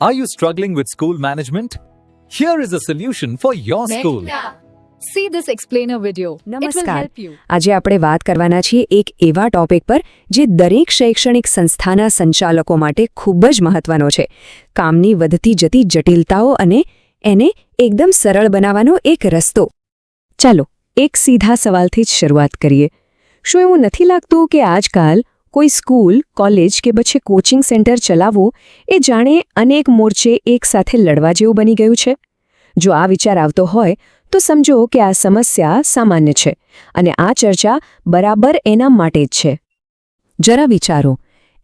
Are you struggling with school management? Here is a solution for your school. See this explainer video. It will નમસ્કાર. help you. આજે આપણે વાત કરવાના છીએ એક એવા ટોપિક પર જે દરેક શૈક્ષણિક સંસ્થાના સંચાલકો માટે ખૂબ જ મહત્વનો છે કામની વધતી જતી જટિલતાઓ અને એને એકદમ સરળ બનાવવાનો એક રસ્તો ચાલો એક સીધા સવાલથી જ શરૂઆત કરીએ શું એવું નથી લાગતું કે આજકાલ કોઈ સ્કૂલ, કોલેજ કે પછી કોચિંગ સેન્ટર ચલાવવું, એ જાણે અનેક મોરચે એકસાથે લડવા જેવું બની ગયું છે. જો આ વિચાર આવતો હોય, તો સમજો કે આ સમસ્યા સામાન્ય છે અને આ ચર્ચા બરાબર એના માટે જ છે. જરા વિચારો,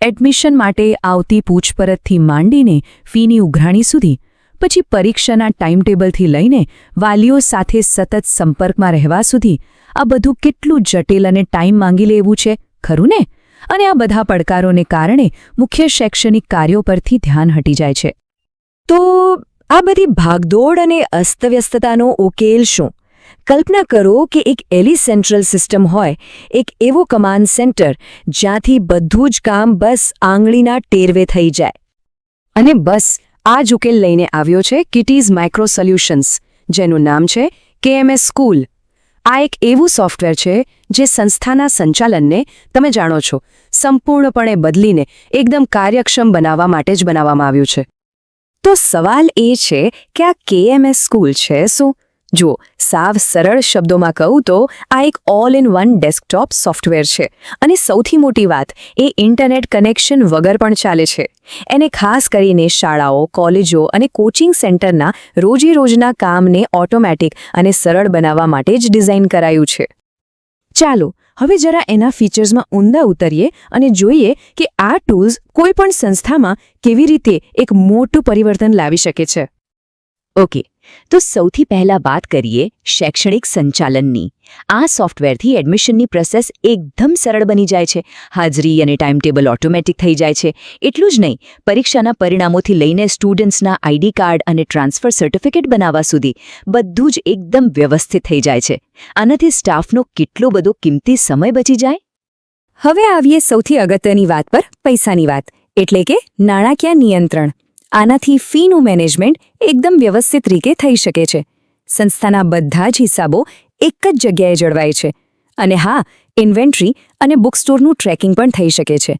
એડમિશન માટે આવતી પૂછપરછથી માંડીને ફીની ઉઘરાણી સુધી, પછી પરીક્ષાના ટાઈમટેબલથી લઈને વાલીઓ સાથે સતત સંપર્કમાં રહેવા સુધી, આ બધું કેટલું જટિલ અને ટાઈમ માંગી લેવું છે, ખરું ને? અને આ બધા પડકારોને કારણે મુખ્ય શૈક્ષણિક કાર્યો પરથી ધ્યાન હટી જાય છે. તો આ બધી ભાગદોડ અને અસ્તવ્યસ્તતાનો ઉકેલ શું? કલ્પના કરો કે એક એલી સેન્ટ્રલ સિસ્ટમ હોય, એક એવો કમાન્ડ સેન્ટર જ્યાંથી બધું જ કામ બસ આંગળીના ટેરવે થઈ જાય. અને બસ આ જ ઉકેલ લઈને આવ્યો છે કિટીઝ માઇક્રો સોલ્યુશન્સ, જેનું નામ છે કેએમએસ સ્કૂલ. આ એક એવું સોફ્ટવેર છે જે સંસ્થાના સંચાલનને, તમે જાણો છો, સંપૂર્ણપણે બદલીને એકદમ કાર્યક્ષમ બનાવવા માટે જ બનાવવામાં આવ્યું છે. તો સવાલ એ છે કે આ કેએમએસ સ્કૂલ છે શું? જો સાવ સરળ શબ્દોમાં કહું તો આ એક all in one desktop software છે. અને સૌથી મોટી વાત, એ ઇન્ટરનેટ કનેક્શન વગર પણ ચાલે છે. એને ખાસ કરીને શાળાઓ, કોલેજો અને કોચિંગ સેન્ટરના રોજે રોજના કામને ઓટોમેટિક અને સરળ બનાવવા માટે જ ડિઝાઇન કરાયું છે. ચાલો, હવે જરા એના ફીચર્સમાં ઊંડા ઉતરીએ અને જોઈએ કે આ ટૂલ્સ કોઈ પણ સંસ્થામાં કેવી રીતે એક મોટું પરિવર્તન લાવી શકે છે. ઓકે તો સૌથી પહેલા વાત કરીએ શૈક્ષણિક સંચાલનની. આ સોફ્ટવેરથી એડમિશનની પ્રોસેસ એકદમ સરળ બની જાય છે. હાજરી અને ટાઈમટેબલ ઓટોમેટિક થઈ જાય છે. એટલું જ નહીં, પરીક્ષાના પરિણામોથી લઈને સ્ટુડન્ટ્સના આઈડી કાર્ડ અને ટ્રાન્સફર સર્ટિફિકેટ બનાવવા સુધી બધું જ એકદમ વ્યવસ્થિત થઈ જાય છે. આનાથી સ્ટાફનો કેટલો બધો કિંમતી સમય બચી જાય? હવે આવીએ સૌથી અગત્યની વાત પર, પૈસાની વાત. એટલે કે નાણાકીય નિયંત્રણ. આનાથી ફીનું મેનેજમેન્ટ એકદમ વ્યવસ્થિત રીતે થઈ શકે છે. સંસ્થાના બધા જ હિસાબો એક જ જગ્યાએ જળવાય છે. અને હા, ઇન્વેન્ટરી અને બુક સ્ટોરનું ટ્રેકિંગ પણ થઈ શકે છે.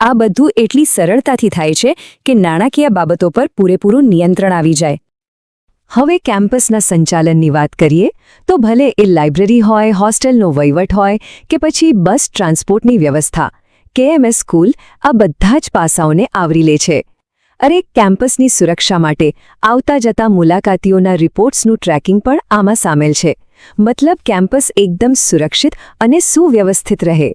આ બધું એટલી સરળતાથી થાય છે કે નાણાકીય બાબતો પર પૂરેપૂરું નિયંત્રણ આવી જાય. હવે કેમ્પસના સંચાલનની વાત કરીએ, તો ભલે એ લાઇબ્રેરી હોય, હોસ્ટેલનો વહીવટ હોય કે પછી બસ ટ્રાન્સપોર્ટની વ્યવસ્થા, કેએમએસ સ્કૂલ આ બધા જ પાસાઓને આવરી લે છે. અરે, કેમ્પસની સુરક્ષા માટે આવતા જતા મુલાકાતીઓના રિપોર્ટ્સનું ટ્રેકિંગ પણ આમાં સામેલ છે. મતલબ, કેમ્પસ એકદમ સુરક્ષિત અને સુવ્યવસ્થિત રહે.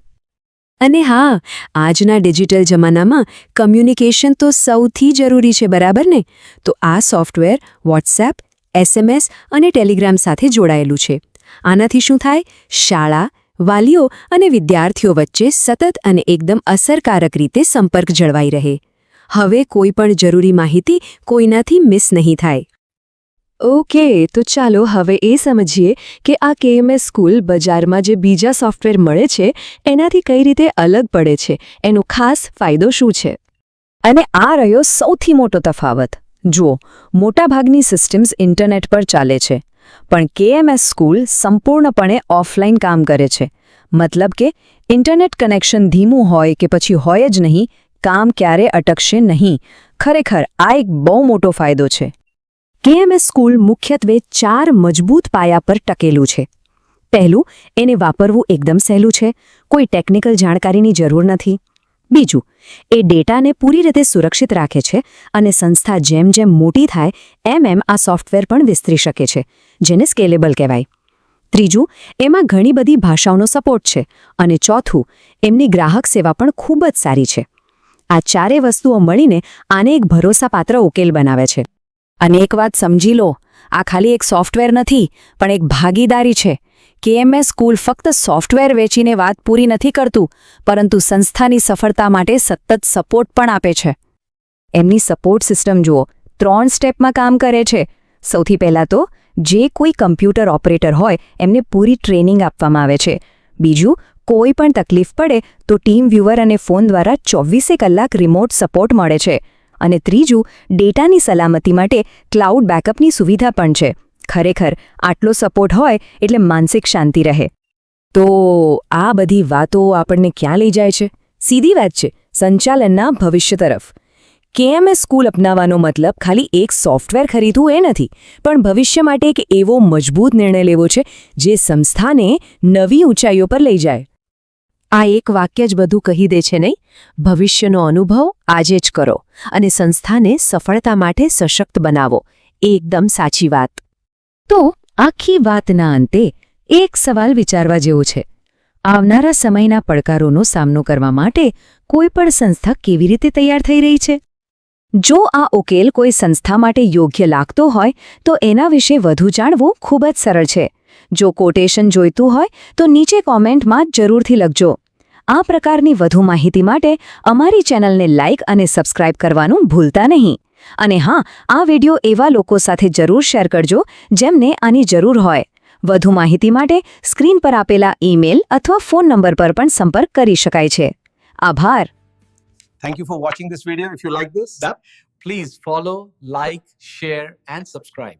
અને હા, આજના ડિજિટલ જમાનામાં કમ્યુનિકેશન તો સૌથી જરૂરી છે, બરાબર ને? તો આ સોફ્ટવેર વોટ્સએપ, એસએમએસ અને ટેલિગ્રામ સાથે જોડાયેલું છે. આનાથી શું થાય? શાળા, વાલીઓ અને વિદ્યાર્થીઓ વચ્ચે સતત અને એકદમ અસરકારક રીતે સંપર્ક જળવાઈ રહે. હવે કોઈ પણ જરૂરી માહિતી કોઈનાથી મિસ નહીં થાય. ઓકે, તો ચાલો હવે એ સમજીએ કે આ કેએમએસ સ્કૂલ બજારમાં જે બીજા સોફ્ટવેર મળે છે, એનાથી કઈ રીતે અલગ પડે છે, એનો ખાસ ફાયદો શું છે? અને આ રહ્યો સૌથી મોટો તફાવત. જુઓ, મોટાભાગની સિસ્ટમ્સ ઇન્ટરનેટ પર ચાલે છે, પણ કેએમએસ સ્કૂલ સંપૂર્ણપણે ઓફલાઈન કામ કરે છે. મતલબ કે ઇન્ટરનેટ કનેક્શન ધીમું હોય કે પછી હોય જ નહીં કામ ક્યારે અટકશે નહીં. ખરેખર આ એક બહુ મોટો ફાયદો છે. કેએમએસ સ્કૂલ મુખ્યત્વે ચાર મજબૂત પાયા પર ટકેલું છે. પહેલું, એને વાપરવું એકદમ સહેલું છે. કોઈ ટેકનિકલ જાણકારીની જરૂર નથી. બીજું, એ ડેટાને પૂરી રીતે સુરક્ષિત રાખે છે અને સંસ્થા જેમ જેમ મોટી થાય, એમ એમ આ સોફ્ટવેર પણ વિસ્તરી શકે છે, જેને સ્કેલેબલ કહેવાય. ત્રીજું, એમાં ઘણી બધી ભાષાઓનો સપોર્ટ છે અને ચોથું, એમની ગ્રાહક સેવા પણ ખૂબ જ સારી છે. આ ચારે વસ્તુઓ મળીને આને એક ભરોસાપાત્ર ઉકેલ બનાવે છે. અને એક વાત સમજી લો, આ ખાલી એક સોફ્ટવેર નથી, પણ એક ભાગીદારી છે. કેએમએસ સ્કૂલ ફક્ત સોફ્ટવેર વેચીને વાત પૂરી નથી કરતું, પરંતુ સંસ્થાની સફળતા માટે સતત સપોર્ટ પણ આપે છે. એમની સપોર્ટ સિસ્ટમ જુઓ, ત્રણ સ્ટેપમાં કામ કરે છે. સૌથી પહેલાં તો, જે કોઈ કમ્પ્યુટર ઓપરેટર હોય, એમને પૂરી ટ્રેનિંગ આપવામાં આવે છે. બીજું કોઈ પણ તકલીફ પડે તો ટીમ વ્યુઅર અને ફોન દ્વારા ચોવીસે કલાક રિમોટ સપોર્ટ મળે છે. અને ત્રીજું, ડેટાની સલામતી માટે ક્લાઉડ બેકઅપની સુવિધા પણ છે. ખરેખર, આટલો સપોર્ટ હોય એટલે માનસિક શાંતિ રહે. તો આ બધી વાતો આપણને ક્યાં લઈ જાય છે? સીધી વાત છે, સંચાલનના ભવિષ્ય તરફ. કેએમએસ સ્કૂલ અપનાવવાનો મતલબ ખાલી એક સોફ્ટવેર ખરીદવું એ નથી, પણ ભવિષ્ય માટે એક એવો મજબૂત નિર્ણય લેવો છે જે સંસ્થાને નવી ઊંચાઈઓ પર લઈ જાય. આ એક વાક્ય જ બધું કહી દે છે નહીં? ભવિષ્યનો અનુભવ આજે જ કરો અને સંસ્થાને સફળતા માટે સશક્ત બનાવો. એકદમ સાચી વાત. તો આખી વાતના અંતે એક સવાલ વિચારવા જેવો છે. આવનારા સમયના પડકારોનો સામનો કરવા માટે કોઈ પણ સંસ્થા કેવી રીતે તૈયાર થઈ રહી છે? જો આ ઉકેલ કોઈ સંસ્થા માટે યોગ્ય લાગતો હોય, તો એના વિશે વધુ જાણવું ખૂબ જ સરળ છે. જો કોટેશન જોઈતું હોય તો નીચે કોમેન્ટમાં જરૂરથી લખજો. આ પ્રકારની વધુ માહિતી માટે અમારી ચેનલને લાઇક અને સબસ્ક્રાઇબ કરવાનું ભૂલતા નહીં. અને હા આ વિડિયો એવા લોકો સાથે જરૂર શેર કરજો જેમને આની જરૂર હોય. વધુ માહિતી માટે સ્ક્રીન પર આપેલા ઈમેલ અથવા ફોન નંબર પર પણ સંપર્ક કરી શકાય છે. આભાર. Thank you for watching this video. If you like this, Please follow, like, share, and subscribe.